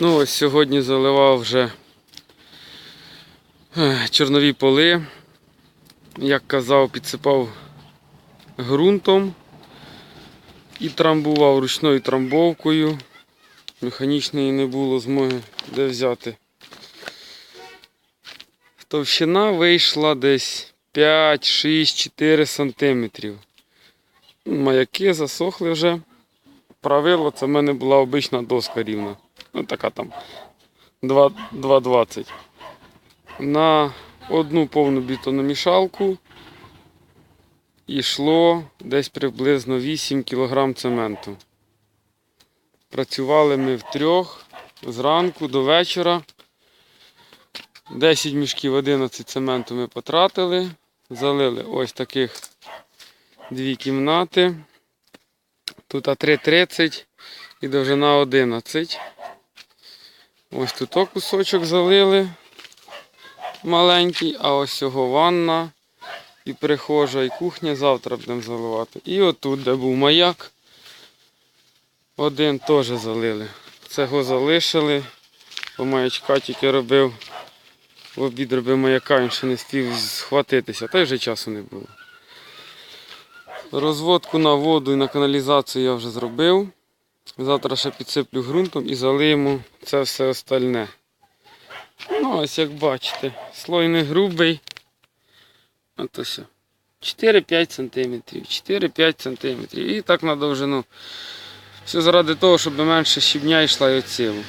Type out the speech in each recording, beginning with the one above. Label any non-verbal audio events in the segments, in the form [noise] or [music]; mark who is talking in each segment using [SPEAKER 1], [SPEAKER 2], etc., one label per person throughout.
[SPEAKER 1] Ну ось сьогодні заливав вже е, чорнові поли. Як казав, підсипав ґрунтом і трамбував ручною трамбовкою. Механічної не було змоги де взяти. Товщина вийшла десь 5, 6, 4 сантиметрів. Маяки засохли вже. Правило, це в мене була обична доска рівна. Ну така там 2,20. На одну повну бетономішалку йшло десь приблизно 8 кг цементу. Працювали ми втрьох зранку до вечора. 10 мішків 11 цементу ми потратили. Залили ось таких дві кімнати. Тут 3,30 і довжина 11. Ось тут кусочок залили маленький, а ось цього ванна і прихожа, і кухня завтра будемо заливати. І отут, де був маяк, один теж залили. Цього залишили, бо маячка тільки робив. В обід робив маяка, він ще не спів схватитися, та й вже часу не було. Розводку на воду і на каналізацію я вже зробив. Завтра ще підсиплю ґрунтом і залиємо це все остальне. Ну, ось як бачите, слой не грубий. Ото все. 4-5 см. 4-5 см. І так на довжину. Все заради того, щоб менше щебня йшла і оцілу.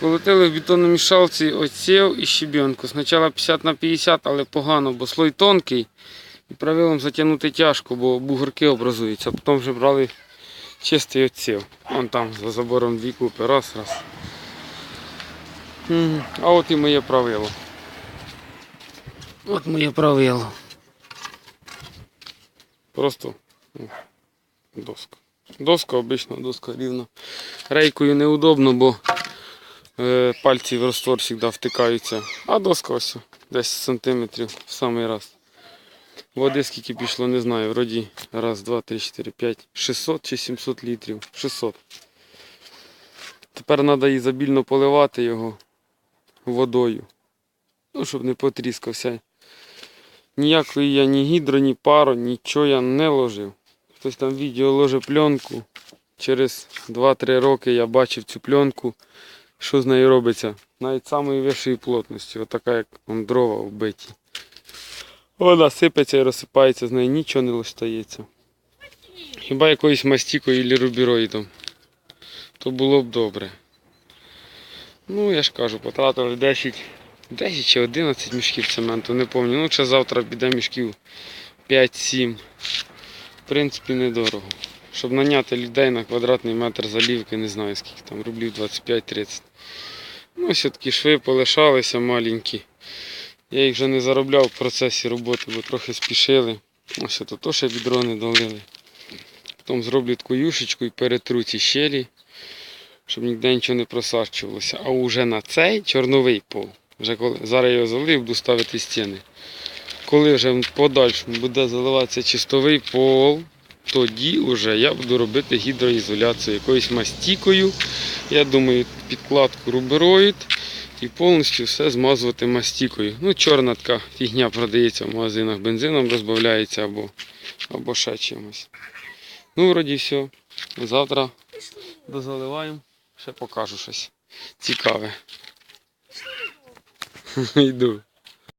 [SPEAKER 1] Колотили в бетономішалці оців і щебенку. Спочатку 50 на 50, але погано, бо слой тонкий. І правилом затягнути тяжко, бо бугорки образуються. Потім вже брали чистий оців. Вон там за забором дві купи. Раз, раз. А от і моє правило. От моє правило. Просто ну, доска. Доска обична, доска рівна. Рейкою неудобно, бо е, пальці в раствор завжди втикаються. А доска ось 10 см в самий раз. Води скільки пішло, не знаю. Вроді раз, два, три, чотири, п'ять, 600 чи 700 літрів. 600. Тепер треба ізобільно поливати його водою. Ну, щоб не потріскався. Ніякої я ні гідро, ні пару, нічого я не ложив. Хтось там відео ложить пленку. Через 2-3 роки я бачив цю пленку, що з нею робиться. Навіть вищої плотності. Отака, як дрова вбиті. Вона сипеться і розсипається, з неї нічого не стається. Хіба якоюсь мастікою або рубіроїдом. То було б добре. Ну, я ж кажу, потратили 10, 10 чи 11 мішків цементу, не пам'ятаю. Ну, ще завтра піде мішків 5-7. В принципі, недорого. Щоб наняти людей на квадратний метр залівки, не знаю скільки там, рублів 25-30. Ну, ось такі шви полишалися маленькі. Я їх вже не заробляв в процесі роботи, бо трохи спішили. Ось тут теж відро не долили. Потім зроблю таку юшечку і перетру ці щелі, щоб ніде нічого не просарчувалося. А вже на цей чорновий пол. Вже коли, зараз я його залив, буду ставити стіни. Коли вже в подальшому буде заливатися чистовий пол, тоді вже я буду робити гідроізоляцію якоюсь мастікою. Я думаю, підкладку рубероїд і повністю все змазувати мастікою. Ну, чорна така фігня продається в магазинах, бензином розбавляється або, або ще чимось. Ну, вроді все. Завтра дозаливаємо, ще покажу щось цікаве. [laughs] Йду.